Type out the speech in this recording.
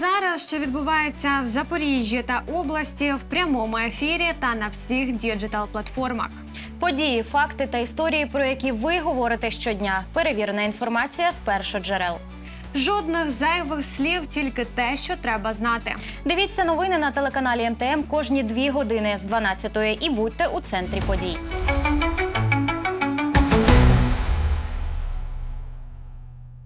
Зараз, що відбувається в Запоріжжі та області в прямому ефірі та на всіх діджитал платформах. Події, факти та історії, про які ви говорите щодня. Перевірена інформація з першоджерел. Жодних зайвих слів, тільки те, що треба знати. Дивіться новини на телеканалі МТМ кожні дві години з 12-ї і будьте у центрі подій.